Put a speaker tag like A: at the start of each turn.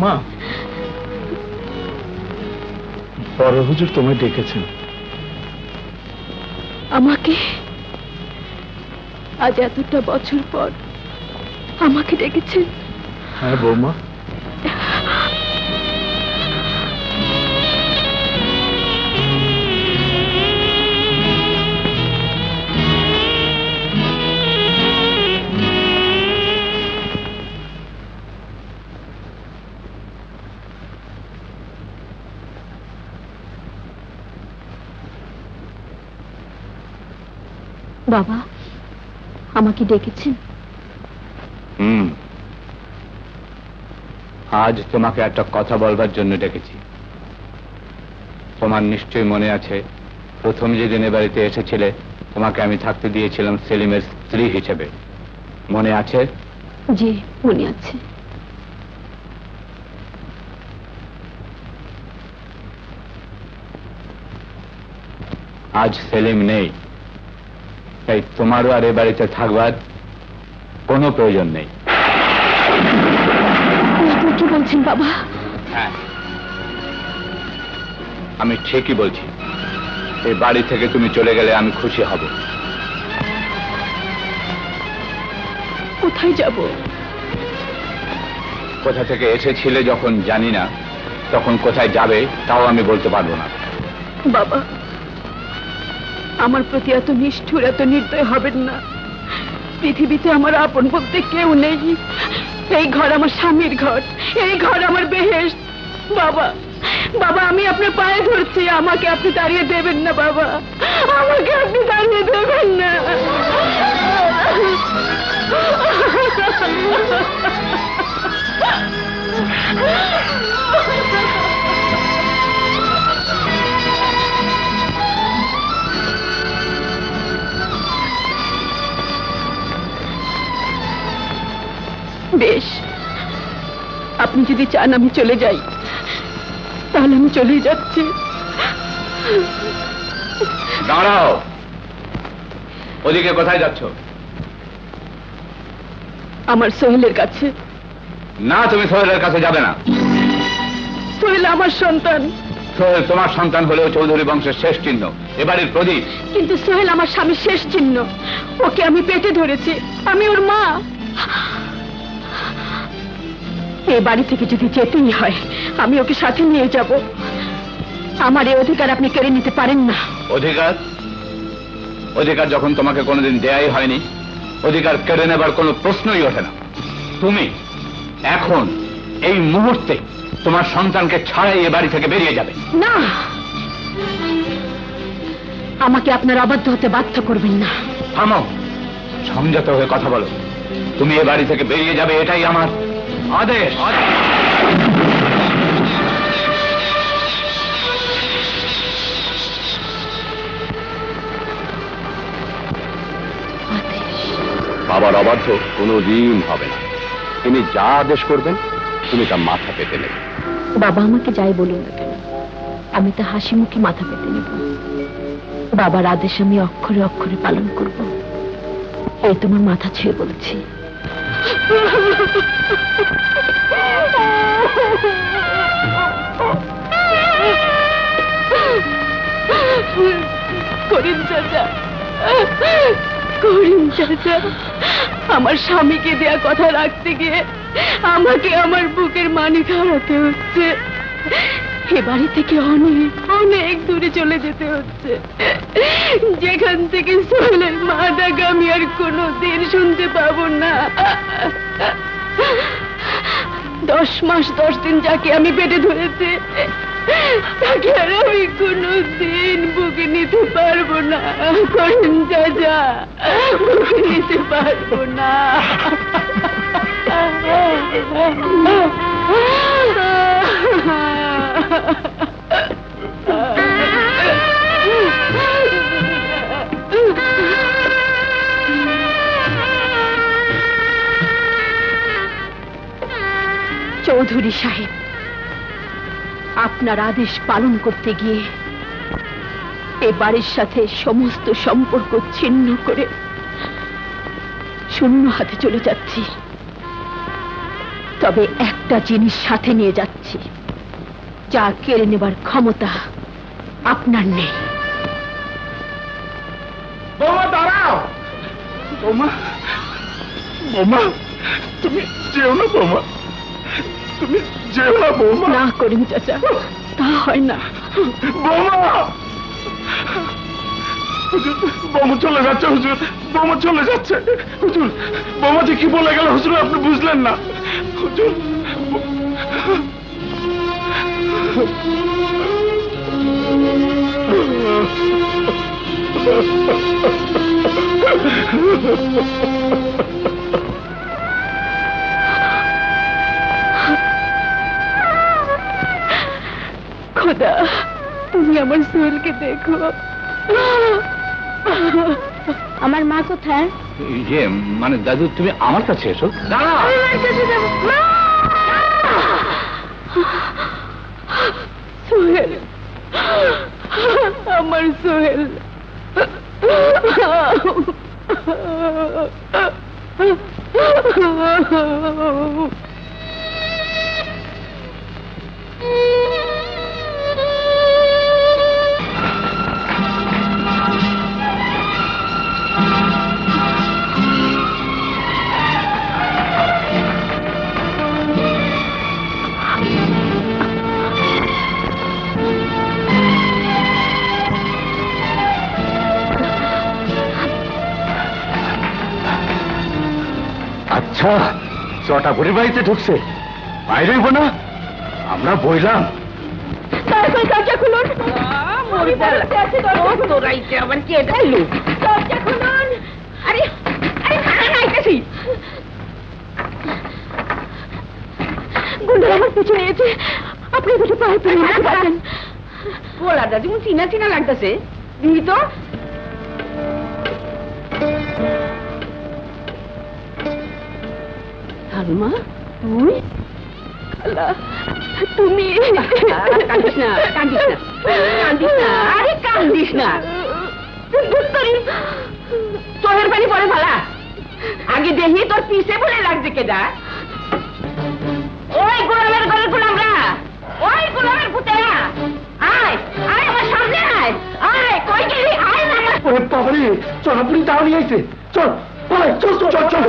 A: বৌমা বড় হুজুর তোমায় ডেকেছেন।
B: আমাকে আজ এতটা বছর পর আমাকে ডেকেছেন।
A: হ্যাঁ বৌমা।
B: বাবা আমাকে ডেকেছেন।
C: হুম। আজ তোমাকে একটা কথা বলবার জন্য ডেকেছি। তোমার নিশ্চয়ই মনে আছে প্রথম যেদিন বাড়িতে এসেছিলে তোমাকে আমি থাকতে দিয়েছিলাম সেলিমের স্ত্রী হিসেবে। মনে আছে?
B: জি মনে আছে।
C: আজ সেলিম নেই। তাই তোমারও আর এ বাড়িতে থাকবার কোনো প্রয়োজন নেই।
B: কি বলছেন বাবা?
C: হ্যাঁ। আমি ঠিকই বলছি। এই বাড়ি থেকে তুমি চলে গেলে আমি খুশি হব।
B: কোথায় যাব?
C: কোথা থেকে এসেছিলে যখন জানি না তখন কোথায় যাবে তাও আমি বলতে পারব না।
B: বাবা আমার প্রতি এত নিষ্ঠুর, এত নির্দয় হবেন না। পৃথিবীতে আমার আপন বলতে কেউ নেই। এই ঘর আমার স্বামীর ঘর, এই ঘর আমার বেহেশ। বাবা বাবা, আমি আপনার পায়ে ধরছি, আমাকে আপনি দাঁড়িয়ে দেবেন না, বাবা। আমাকে আপনি দাঁড়িয়ে দেবেন না। বেশ। আপনি যদি চান আমি চলে যাই তাহলে আমি চলে যাচ্ছি।
C: দাঁড়াও। ওদিকে কোথায় যাচ্ছ?
B: আমার সোহেলের কাছে।
C: না তুমি সোহেলের কাছে যাবে না।
B: সোহেল আমার সন্তান।
C: সোহেল তোমার সন্তান হলেও চৌধুরী বংশের শেষ চিহ্ন। এবারের প্রদীপ।
B: কিন্তু সোহেল আমার স্বামীর শেষ চিহ্ন। ওকে আমি পেটে ধরেছি। আমি ওর মা। এ বাড়ি থেকে যদি যেতেই হয় আমি ওকে সাথে নিয়ে যাব। আমার এই অধিকার আপনি কেড়ে নিতে পারেন না।
C: অধিকার? অধিকার যখন তোমাকে কোনোদিন দেয়াই হয়নি অধিকার কেড়ে নেবার কোনো প্রশ্নই ওঠে না। তুমি এখন এই মুহূর্তে তোমার সন্তানকে ছাড়াই এ বাড়ি থেকে বেরিয়ে যাবে।
B: না! আমাকে আপনার অবাধ্য হতে বাধ্য করবেন না।
C: থামো! সংযত হয়ে কথা বলো। তুমি এ বাড়ি থেকে বেরিয়ে যাবে এটাই আমার আদেশ। বাবার অবাধ্য কোনো দিন হবে না। তিনি যা আদেশ করবেন তুমি তা মাথা পেতে নেবে।
B: বাবা আমাকে যাই বলুন না কেন? আমি তা হাসি মুখে মাথা পেতে নেব। বাবার আদেশ আমি অক্ষরে অক্ষরে পালন করব। এই তোমার মাথা ছুঁয়ে বলছি। করিম চাচা করিম চাচা, আমার স্বামীকে দেয়া কথা রাখতে গিয়ে আমাকে আমার বুকের মানি হারাতে হচ্ছে। এ বাড়ি থেকে অনেক অনেক দূরে চলে যেতে হচ্ছে। যেখান থেকে সোহেলের মা ডাকা আমি আর কোনো দিন শুনতে পাবো না। দশ মাস দশ দিন যাকে আমি পেটে ধরেছি তাকে আর আমি কোনো দিন বুকে নিতে পারব না। করেন যা যা বুকে নিতে পারব না। চৌধুরী সাহেব, আপনার আদেশ পালন করতে গিয়ে এ বাড়ির সাথে সমস্ত সম্পর্ক ছিন্ন করে শূন্য হাতে চলে যাচ্ছি। তবে একটা জিনিস সাথে নিয়ে যাচ্ছি। যা কেড়ে নেবার ক্ষমতা আপনার নেই।
A: বৌমা দাঁড়াও। বৌমা বৌমা তুমি যেও না বৌমা। তুমি যেও না বৌমা।
B: না করেন চাচা তা হয় না।
A: বৌমা! হুজুর বৌমা চলে যাচ্ছে হুজুর। বৌমা চলে যাচ্ছে। হুজুর বৌমা যে কি বলে গেল হুজুর আপনি বুঝলেন না। হুজুর
B: খোদা তুমি আমার সোহেলকে দেখো। আমার মা কোথায়?
C: ইয়ে মানে দাদু তুমি আমার কাছে এসো।
B: সোহেল আমার সোহেল
C: আচ্ছা চটা বুড়ি বাড়িতে ঢুকছে। বাইরে হইব না আমরা বইলাম।
B: আপনি দুটো পায়ে পেয়ে পারেন
D: চিনা চিনা লাগতেছে। দিদি তো?
B: সালমা তুই তুমি
D: কান্দিস না কান্দিস না কান্দিস না আরে কান্দিস না চোখের পানি পরে ভালা আগে দেখি তোর পিছে বলে লাগছে কেডা ওই গোলামের ঘরের গোলামরা ওই গোলামের পুতেরা আয় আয় আমার সামনে আয় আয় কই গেলি আয় না আমার
A: ওরে বাবারে চটা বুড়ি তাহলে আইছে চল চল চল চল চল